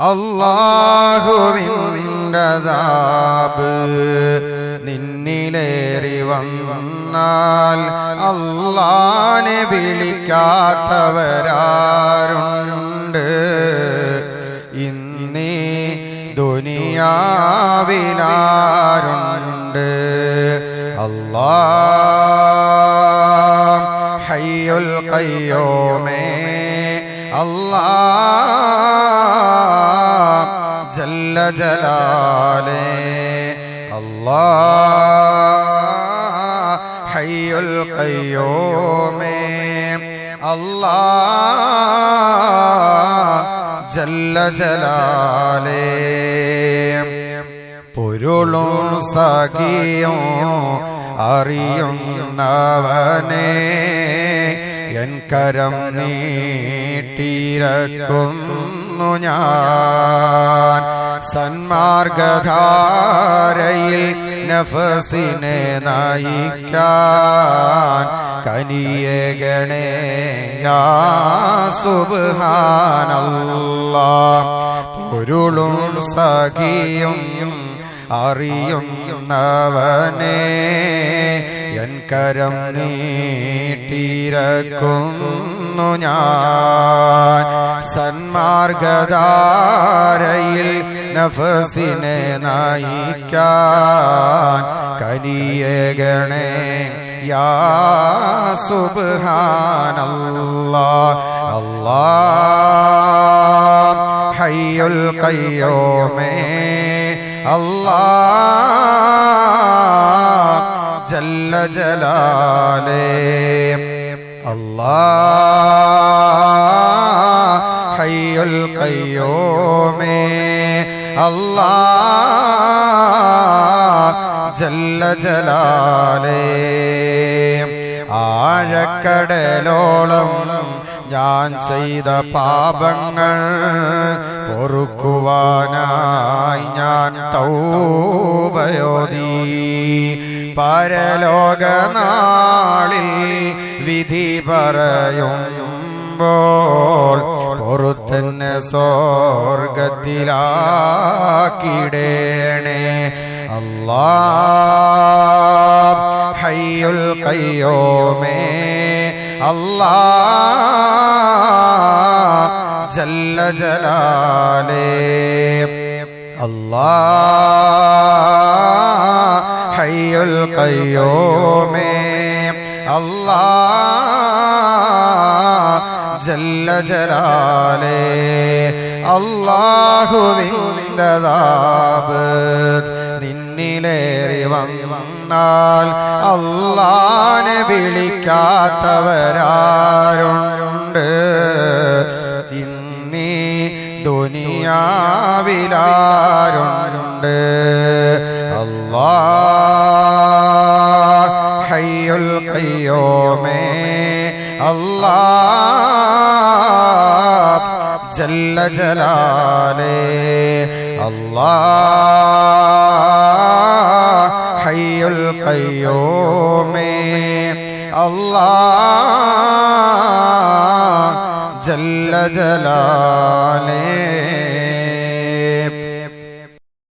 അള്ളാഹുവിന്റെതാബ് നിന്നിലേറി വന്നാൽ അള്ളാനെ വിളിക്കാത്തവരാരുണ്ട്. ഇന്നീ ദുനിയാവിനാരുണ്ട്. അല്ലാ ഹയ്യുൽ ഖയ്യൂമേ അല്ലാ ജല്ല. ജലാലേ അല്ലാ ഹയ്യുൽ ഖയ്യൂമേ. അല്ലാ ജല്ല ജലാലേ. പൊരുളും സഖിയും അറിയുന്നവനെ എൻ കരം നീട്ടിരക്കുന്നു ഞാൻ. സന്മാർഗധാരയിൽ നഫസിനെ നയിക്കാൻ കനിയെ സുബ്ഹാനല്ലാ. പൊരുളും സഖിയും അറിയുന്നവനെ എൻ കരം നീട്ടിരക്കുന്നു ഞാൻ. സന്മാർഗധാരയിൽ നഫസിനെ നയിക്കാൻ കനിയഗണേ യാ സുബ്ഹാനല്ലാ. അല്ലാ. ഹയ്യുൽ ഖയ്യൂമേ. അല്ലാ. ജല്ല ജലാലേ. അല്ലാ ഹയ്യുൽ ഖയ്യൂമേ അല്ലാ ജല്ല ജലാലേ. ആഴക്കടലോളം ഞാൻ ചെയ്ത പാപങ്ങൾ പൊറുക്കുവാനായി ഞാൻ തൗബയോതി പരലോകനാളിൽ വിധി പറയുമ്പോൾ പൊറുത്തന്നെ സ്വർഗത്തിലാക്കിടേണേ. അല്ലാ ഹയ്യുൽ ഖയ്യൂമേ അല്ലാ ജല്ല ജലാലേ. അല്ലാ ഹയ്യുൽ ഖയ്യൂമേ അല്ലാ ജല്ല ജലാലേ അല്ലാഹുവിന്റെതാബ് നിന്നിലേറി വന്നാൽ അള്ളാനെ വിളിക്കാത്തവരാരുണ്ട്. ഇന്നീ ദുനിയാവിലാരുണ്ട്. അല്ലാ ജല്ല ജലാലേ. അല്ലാ ഹയ്യുൽ ഖയ്യൂമേ. അല്ലാ ജല്ല ജലാലേ.